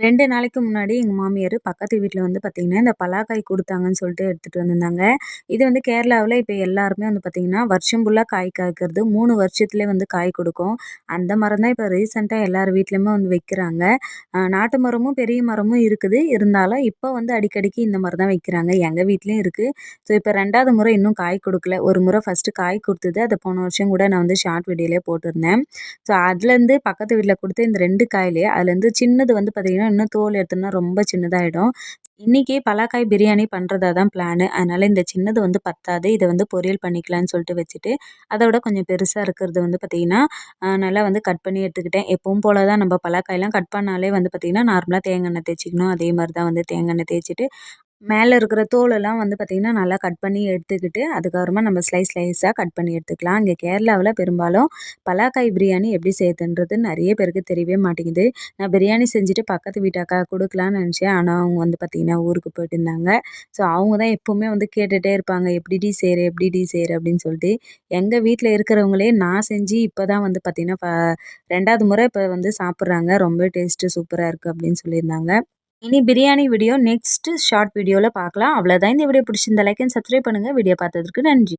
ரெண்டு நாளைக்கு முன்னாடி எங்கள் மாமியார் பக்கத்து வீட்டில் வந்து பார்த்திங்கன்னா இந்த பலாக்காய் கொடுத்தாங்கன்னு சொல்லிட்டு எடுத்துகிட்டு வந்திருந்தாங்க. இது வந்து கேரளாவில் இப்போ எல்லாருமே வந்து பார்த்திங்கன்னா வருஷம் ஃபுல்லாக காய் காய்க்கிறது மூணு வருஷத்துலேயே வந்து காய் கொடுக்கும். அந்த மரம் தான் இப்போ ரீசெண்டாக எல்லார் வீட்லேயுமே வந்து வைக்கிறாங்க. நாட்டு மரமும் பெரிய மரமும் இருக்குது. இருந்தாலும் இப்போ வந்து அடிக்கடிக்கு இந்த மரம் தான் வைக்கிறாங்க. எங்கள் வீட்லேயும் இருக்குது ஸோ இப்போ ரெண்டாவது முறை இன்னும் காய் கொடுக்கல. ஒரு முறை ஃபஸ்ட்டு காய் கொடுத்தது. அதை போன வருஷம் கூட நான் வந்து ஷார்ட் வீடியோலேயே போட்டிருந்தேன். ஸோ அதுலேருந்து பக்கத்து வீட்டில் கொடுத்த இந்த ரெண்டு காயிலே அதுலேருந்து சின்னது வந்து பார்த்திங்கன்னா இன்னும் தோல் எடுத்தோம்னா ரொம்ப சின்னதாகிடும் இன்றைக்கி பலாக்காய் பிரியாணி பண்ணுறதா தான் பிளானு அதனால் இந்த சின்னது வந்து பத்தாது. இதை வந்து பொரியல் பண்ணிக்கலான்னு சொல்லிட்டு வச்சுட்டு அதோட கொஞ்சம் பெருசாக இருக்கிறது வந்து பார்த்திங்கன்னா நல்லா வந்து கட் பண்ணி எடுத்துக்கிட்டேன். எப்பவும் போல் தான் நம்ம பலாக்காயெலாம் கட் பண்ணாலே வந்து பார்த்திங்கன்னா நார்மலாக தேங்காய் எண்ணெய் தேய்ச்சிக்கணும். அதே மாதிரி தான் வந்து தேங்காய் எண்ணெய் தேய்ச்சிட்டு மேலே இருக்கிற தோலெல்லாம் வந்து பார்த்திங்கன்னா நல்லா கட் பண்ணி எடுத்துக்கிட்டு அதுக்கப்புறமா நம்ம ஸ்லைஸ் ஸ்லைஸாக கட் பண்ணி எடுத்துக்கலாம். இங்கே கேரளாவில் பெரும்பாலும் பலாக்காய் பிரியாணி எப்படி செய்யுதுன்றது நிறைய பேருக்கு தெரியவே மாட்டேங்குது. நான் பிரியாணி செஞ்சுட்டு பக்கத்து வீட்டாக்கா கொடுக்கலான்னு நினச்சேன். ஆனால் அவங்க வந்து பார்த்திங்கன்னா ஊருக்கு போயிட்டு இருந்தாங்க. ஸோ அவங்க தான் எப்போவுமே வந்து கேட்டுகிட்டே இருப்பாங்க. எப்படி செய்கிற எப்படி செய்கிற அப்படின்னு சொல்லிட்டு. எங்கள் வீட்டில் இருக்கிறவங்களே நான் செஞ்சு இப்போ தான் வந்து பார்த்திங்கன்னா ரெண்டாவது முறை இப்போ வந்து சாப்பிட்றாங்க. ரொம்ப டேஸ்ட்டு சூப்பராக இருக்குது அப்படின்னு சொல்லியிருந்தாங்க. இனி பிரியாணி வீடியோ நெக்ஸ்ட்டு ஷார்ட் வீடியோவில் பார்க்கலாம். அவ்வளோதான் இந்த வீடியோ பிடிச்சிருந்த லைக் அண்ட் சப்ஸ்கிரைப் பண்ணுங்கள் வீடியோ பார்த்ததுக்கு நன்றி.